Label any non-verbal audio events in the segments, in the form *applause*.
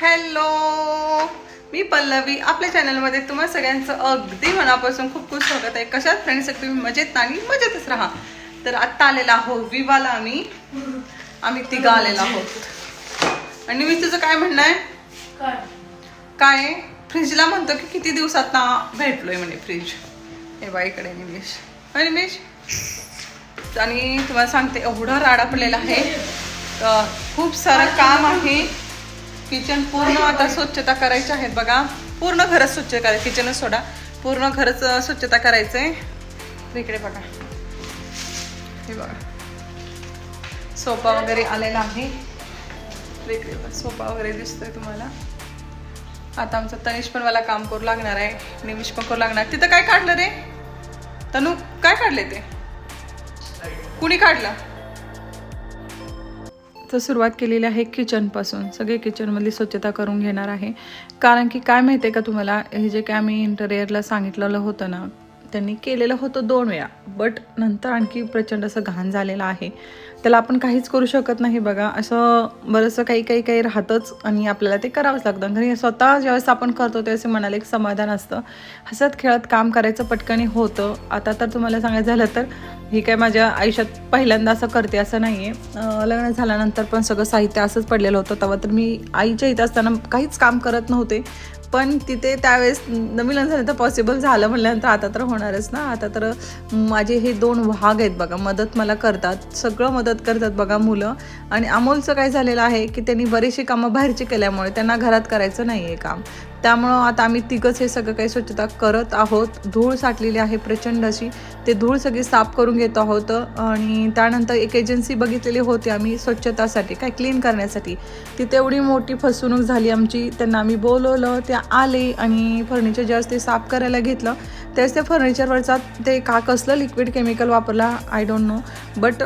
Hello! मी पल्लवी आपल्या चॅनलमध्ये तुम्हा सगळ्यांचं अगदी मनापासून खूप खूप स्वागत आहे. कशात फ्रेंड्स तुम्ही मजेत आणि मजेतच राहा. तर आत्ता आलेला आहो विवाला आम्ही. आम्ही तिघं आलेला आहोत. आणि मी तुझं काय म्हणणं आहे? काय? काय? फ्रीजला म्हणतो की किती दिवसात ना भेटलोय म्हणे फ्रीज. हे बा इकडे निमेश निमेश आणि तुम्हाला सांगते एवढा राडा पडलेला आहे. खूप सारं काम आहे. किचन पूर्ण आता स्वच्छता करायची आहेत बघा. पूर्ण घरच स्वच्छ करायचं किचनच सोडा. पूर्ण घरच स्वच्छता करायचं आहे इकडे बघा. हे बघा. सोफा वगैरे आलेला आहे. तर इकडे सोफा वगैरे दिसतोय तुम्हाला. आता आमचं तनिष पण मला काम करू लागणार आहे. निमिष पण करू लागणार. तिथं काय काढलं रे? तनू काय काढले ते? कुणी काढलं? तर सुरुवात केलेली आहे किचनपासून. सगळे किचनमधली स्वच्छता करून घेणार आहे. कारण की काय माहिती आहे का तुम्हाला? हे जे काय आम्ही इंटरियरला सांगितलेलं होतं ना त्यांनी केलेलं होतं दोन वेळा. बट नंतर आणखी प्रचंड असं घाण झालेलं आहे. त्याला आपण काहीच करू शकत नाही बघा. असं बरंचसं काही काही काही राहतंच आणि आपल्याला ते करावंच लागतं. घरी स्वतः ज्यावेळेस आपण करतो त्यावेळेस मनाला एक समाधान असतं. हसत खेळत काम करायचं पटकनी होतं. आता तर तुम्हाला सांगायचं झालं तर ही काय माझ्या आयुष्यात पहिल्यांदा असं करते असं नाही आहे लग्न झाल्यानंतर पण सगळं साहित्य असंच पडलेलं होतं तेव्हा तर मी आईच्या इथं असताना काहीच काम करत नव्हते. पण तिथे त्यावेळेस नवीन लग्न झालं तर पॉसिबल झालं म्हणल्यानंतर आता तर होणारच ना. आता तर माझे हे दोन भाग आहेत बघा मदत मला करतात. सगळं मदत करतात बघा मुलं. आणि अमोलचं काय झालेलं आहे की त्यांनी बरीचशी कामं बाहेरची केल्यामुळे त्यांना घरात करायचं नाही आहे काम. त्यामुळं आता आम्ही तिघंच हे सगळं काही स्वच्छता करत आहोत. धूळ साठलेली आहे प्रचंड अशी. ते धूळ सगळी साफ करून घेत आहोत आणि त्यानंतर एक एजन्सी बघितलेली होती आम्ही स्वच्छतासाठी काय क्लीन करण्यासाठी. तिथे एवढी मोठी फसवणूक झाली आमची. त्यांना आम्ही बोलवलं ते आले आणि फर्निचर ज्यावेळेस ते साफ करायला घेतलं. त्यावेळेस ते फर्निचरवरचा ते का कसलं लिक्विड केमिकल वापरला आय डोंट नो बट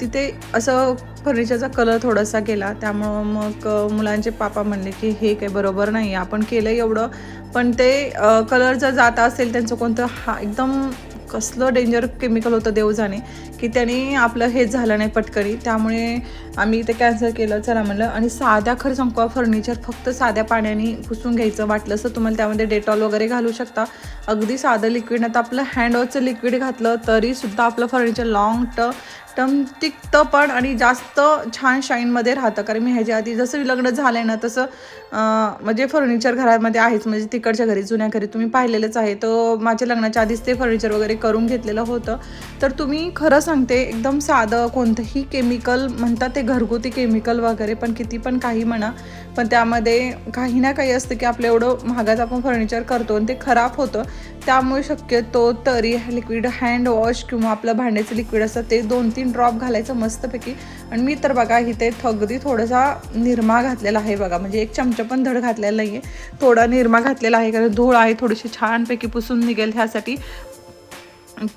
तिथे असं फर्निचरचा कलर थोडासा गेला त्यामुळं मग मुलांचे पापा म्हणले की हे काही बरोबर नाही आपण केलं एवढं. पण ते कलर जर जात असेल त्यांचं कोणतं हा एकदम कसलं डेंजर केमिकल होतं देव जाणे की त्यांनी आपलं हेच झालं नाही पटकरी त्यामुळे आम्ही ते कॅन्सल केलं चला म्हणलं. आणि साध्या खरं सांगू फर्निचर फक्त साध्या पाण्याने पुसून घ्यायचं. वाटलं असं तुम्हाला त्यामध्ये डेटॉल वगैरे घालू शकता. अगदी साधं लिक्विड आता आपलं हँडवॉशचं लिक्विड घातलं तरीसुद्धा आपलं फर्निचर लॉंग ट टर्म तिक्त पण आणि जास्त छान शाईनमध्ये राहतं. कारण मी ह्याच्या आधी जसं लग्न झालं आहे ना तसं म्हणजे फर्निचर घरामध्ये आहेच. म्हणजे तिकडच्या घरी जुन्या घरी तुम्ही पाहिलेलंच आहे. तर माझ्या लग्नाच्या आधीच ते फर्निचर वगैरे करून घेतलेलं होतं. तर तुम्ही खरं सांगते एकदम साधं कोणतंही केमिकल म्हणतात ते घरगुती केमिकल वगैरे पण किती पण काही म्हणा पण त्यामध्ये काही ना काही असतं की आपलं एवढं महागाचं आपण फर्निचर करतो आणि ते खराब होतं. त्यामुळे शक्यतो तरी लिक्विड हँड वॉश किंवा आपलं भांड्याचं लिक्विड असतं ते दोन तीन ड्रॉप घालायचं मस्तपैकी. आणि मी तर बघा इथे अगदी थोडासा निरमा घातलेला आहे बघा. म्हणजे एक चमचा पण धड घातलेला नाही आहे थोडा निरमा घातलेला आहे कारण धूळ आहे थोडीशी छानपैकी पुसून निघेल ह्यासाठी.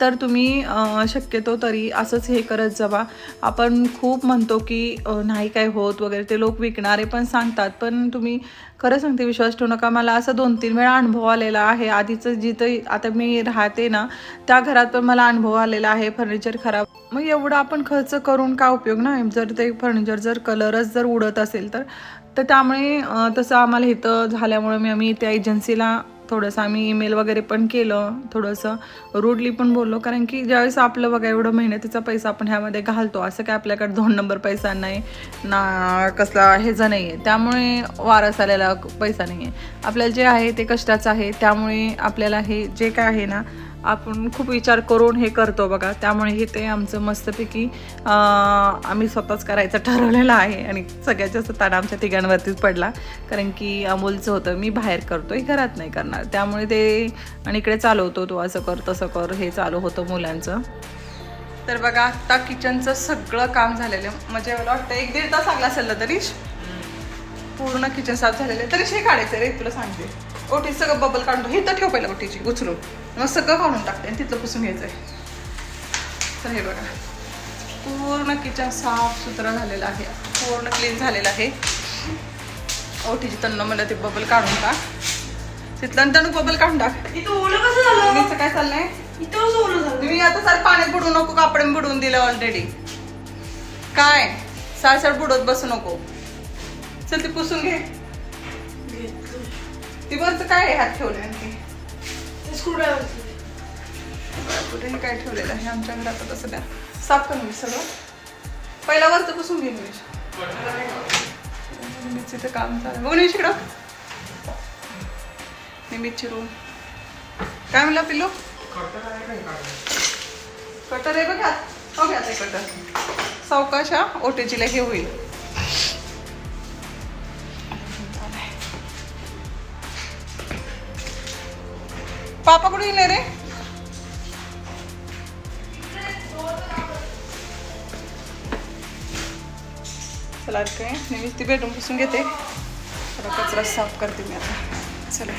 तर तुम्ही शक्यतो तरी असंच हे करत जावा. आपण खूप म्हणतो की नाही काय होत वगैरे ते लोक विकणारे पण सांगतात. पण तुम्ही खरं सांगते विश्वास ठेवू नका. मला असं दोन तीन वेळा अनुभव आलेला आहे. आधीचं जिथं आता मी राहते ना त्या घरात पण मला अनुभव आलेला आहे. फर्निचर खराब. मग एवढं आपण खर्च करून का उपयोग ना जर ते फर्निचर जर कलरच जर उडत असेल तर. तर त्यामुळे तसं आम्हाला इथं झाल्यामुळे मी आम्ही त्या एजन्सीला थोडंसं आम्ही ईमेल वगैरे पण केलं थोडंसं रूडली पण बोललो. कारण की ज्यावेळेस आपलं बघा एवढं मेहनतीचा पैसा आपण ह्यामध्ये घालतो असं काय आपल्याकडे दोन नंबर पैसा नाही ना कसला ह्याचा नाही आहे त्यामुळे वारस आलेला पैसा नाही आहे आपल्याला जे आहे ते कष्टाचं आहे त्यामुळे आपल्याला हे जे काय आहे ना आपण खूप विचार करून हे करतो बघा. त्यामुळे हे ते आमचं मस्तपैकी आम्ही स्वतःच करायचं ठरवलेलं आहे आणि सगळ्यात जास्त ताण आमच्या तिघांवरतीच पडला. कारण की अमोलचं होतं मी बाहेर करतोय घरात नाही करणार. त्यामुळे ते आणि इकडे चालवतो तो असं कर तसं कर हे चालू होतं मुलांचं. तर बघा आता किचनचं सगळं काम झालेलं. म्हणजे मला वाटतं एक दीड तास लागला असेल ना तरीच पूर्ण किचन साफ झालेलं तरी हे काढायचं रे तुला सांगते. ओटी सगळं बबल काढून हे तर ठेव पहिला ओटीची उचलून. मग सगळं काढून टाकते आणि तिथलं पुसून घ्यायचं आहे तर हे बघा. पूर्ण किचन साफ सुथरं झालेलं आहे. पूर्ण क्लीन झालेलं आहे. ओटीची तन्न मला ते बबल काढून टाक. तिथलं तणू बबल काढून टाक. इथं ओलं कसं झालं? मम्मीचं काय चाललंय? इथं ओलं झालं? तुम्ही आता सर पाण्यात बुडू नको कापडे बुडवून दिलं ऑलरेडी काय? साळसळ बुडवत बसू नको. चल ते पुसून घे. ती वरचं काय हात ठेवले आणखी स्क्रूड्रायव्हर काय ठेवलेलं आहे आमच्या घरात आता सध्या. साफ करून मी सगळं. पहिला वरचं पुसून घेईन मी निमितचं काम चालू. बघ निमिष इकडं. निमितची रूम काय म्हणलं पिल्लू? कटर आहे बघा हो. घ्या ते कटर. सावकाशा ओटेजीला हे होईल पापा कुठे गेले रे? चला काय नेहमीच ती बेडरूम पुसून घेते. कचरा साफ करते मी आता. चला.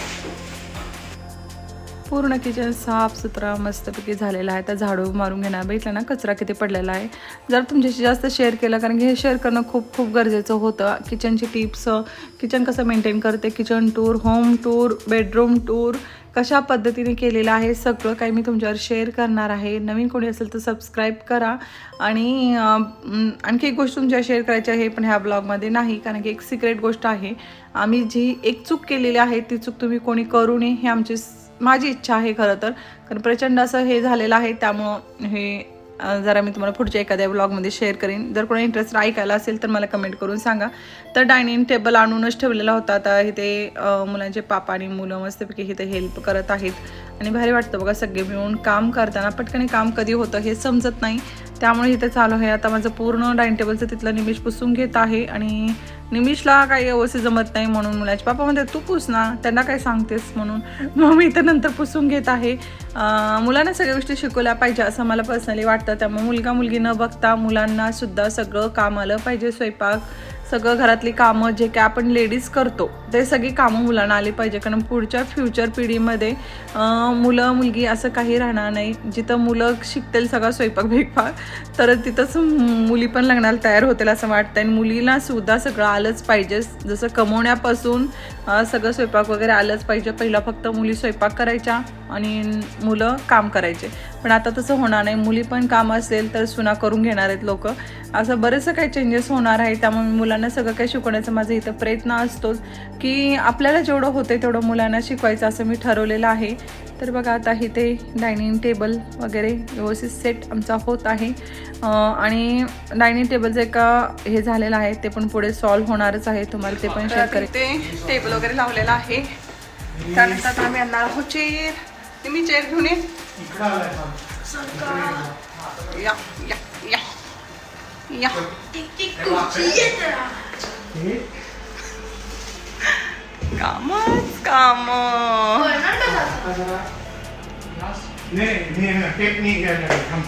पूर्ण किचन साफ सुथरा मस्तपैकी झालेला आहे. तर झाडू मारून घेणार. बघितलं ना कचरा किती पडलेला आहे. जर तुमच्याशी जास्त शेअर केलं कारण की हे शेअर करणं खूप खूप गरजेचं होतं. किचनची टिप्स किचन कसं मेंटेन करते? Kitchen tour home tour bedroom tour कशा पद्धतीने केलेलं आहे सगळं काही मी तुमच्यावर शेअर करणार आहे. नवीन कोणी असेल तर सबस्क्राईब करा. आणि आणखी एक गोष्ट तुमच्या शेअर करायची आहे पण ह्या ब्लॉगमध्ये नाही कारण की एक सिक्रेट गोष्ट आहे. आम्ही जी एक चूक केलेली आहे ती चूक तुम्ही कोणी करू नये हे आमची माझी इच्छा आहे खरं तर. कारण प्रचंड असं हे झालेलं आहे त्यामुळं हे जरा मी तुम्हाला पुढच्या एखाद्या ब्लॉगमध्ये शेअर करेन. जर कोणी इंटरेस्ट ऐकायला असेल तर मला कमेंट करून सांगा. तर डायनिंग टेबल आणूनच ठेवलेला होता. आता इथे मुलांचे पापा आणि मुलं मस्तपैकी इथे हेल्प करत आहेत. आणि भारी वाटतं बघा सगळे मिळून काम करताना पटकन काम कधी होतं हे समजत नाही. त्यामुळे इथे चालू आहे. आता माझं पूर्ण डायनिंग टेबलचं तिथलं निमिष पुसून घेत आहे आणि निमिषला काही व्यवस्थित जमत नाही म्हणून मुलाचे पापा म्हणते तू पुस ना त्यांना काय सांगतेस म्हणून. मग मी तर नंतर पुसून घेत आहे. मुलांना सगळ्या गोष्टी शिकवल्या पाहिजे असं मला पर्सनली वाटतं. त्यामुळे मुलगा मुलगी न बघता मुलांना सुद्धा सगळं काम आलं पाहिजे. स्वयंपाक सगळं घरातली कामं जे काय आपण लेडीज करतो ते सगळी कामं मुलांना आली पाहिजे. कारण पुढच्या फ्युचर पिढीमध्ये मुलं मुलगी असं काही राहणार नाही. जिथं मुलं शिकतील सगळा स्वयंपाक भेकपाक तर तिथंच मुली पण लग्नाला तयार होतील असं वाटतं आणि मुलीला सुद्धा सगळं आलंच पाहिजे. जसं कमवण्यापासून सगळं स्वयंपाक वगैरे आलंच पाहिजे. पहिला फक्त मुली स्वयंपाक करायच्या आणि मुलं काम करायचे. पण आता तसं होणार नाही. मुली पण काम असेल तर सुना करून घेणार आहेत लोक. असं बरेचसं काही चेंजेस होणार आहे. त्यामुळे मुलांना सगळं काही शिकवण्याचा माझा इथं प्रयत्न असतोच की आपल्याला जेवढं होतं तेवढं मुलांना शिकवायचं असं मी ठरवलेलं आहे. तर बघा आता इथे डायनिंग टेबल वगैरे व्यवस्थित सेट आमचा होत आहे. आणि डायनिंग टेबलचं एका हे झालेलं आहे ते पण पुढे सॉल्व्ह होणारच आहे. तुम्हाला ते पण शेअर करेल ते टेबल वगैरे लावलेलं आहे. त्यानंतर आता आम्ही आणणार आहोत चेअर मी चेअर घेऊन ये या. या काम नाही नाही टेप नाही घ्यायला थांब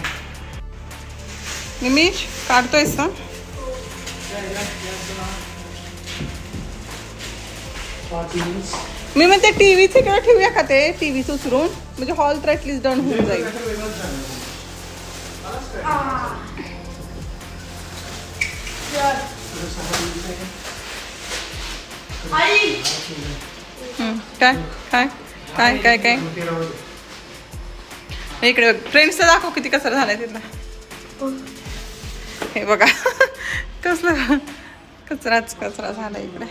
निमिष काढतोयस ना मी म्हणते टीव्हीच इकडे ठेवूया का ते? टीव्हीच उचलून? म्हणजे हॉल तर ऍटलीस्ट डन होऊन जाईल. काय? काय? काय काय काय? इकडे फ्रेंड्सचं दाखव किती *laughs* कचरा झालाय तिथला. हे बघा. कसलं कचराच कचरा झाला इकडे.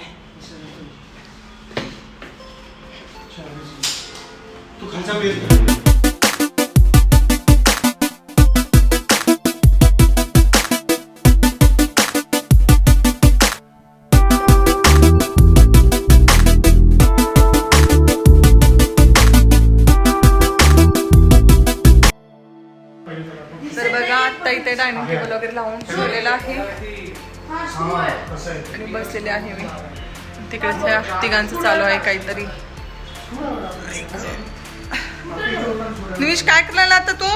तू इथे डायनिंग टेबल वगैरे लावून ठेवलेलं आहे. कसं आणि बसलेले आहे मी. तिकडच्या तिघांचं चालू आहे काहीतरी. निमिष काय करायला आता तू?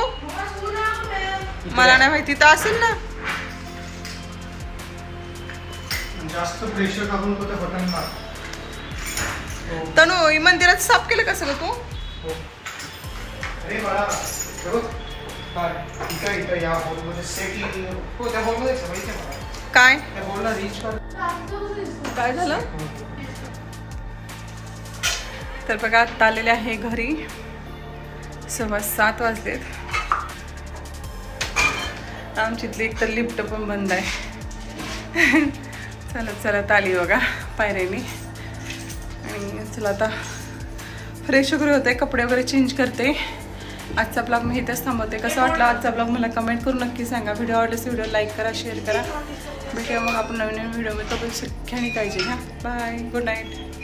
मला नाही माहिती तर असेल ना? जास्त प्रेशर टाकून होतं बटन मार. हो. तनु मंदिरात साफ केलं का सगळं तू? हो. अरे बाळा काय? इथं इथं या हॉलमध्ये सेटिंग हो त्या हॉलमध्ये माहिती आहे. मला काय? त्या हॉलला रीच कर. काय झालं? तर बघा आत्ता आलेले आहे घरी. सव्वा सात वाजलेत. आमच्यातली एक तर लिफ्ट पण बंद आहे. चलत चलत आली बघा पायऱ्यानी. आणि चला आता फ्रेश वगैरे होते कपडे वगैरे चेंज करते. आजचा ब्लॉग मी इथेच थांबवते. कसं वाटलं आजचा ब्लॉग मला कमेंट करून नक्की सांगा. व्हिडिओ आवडल्यास व्हिडिओ लाईक करा शेअर करा. भेटूया मग आपण नवीन नवीन व्हिडिओमध्ये तोपर्यंत सख्याने काळजी घ्या. Bye good night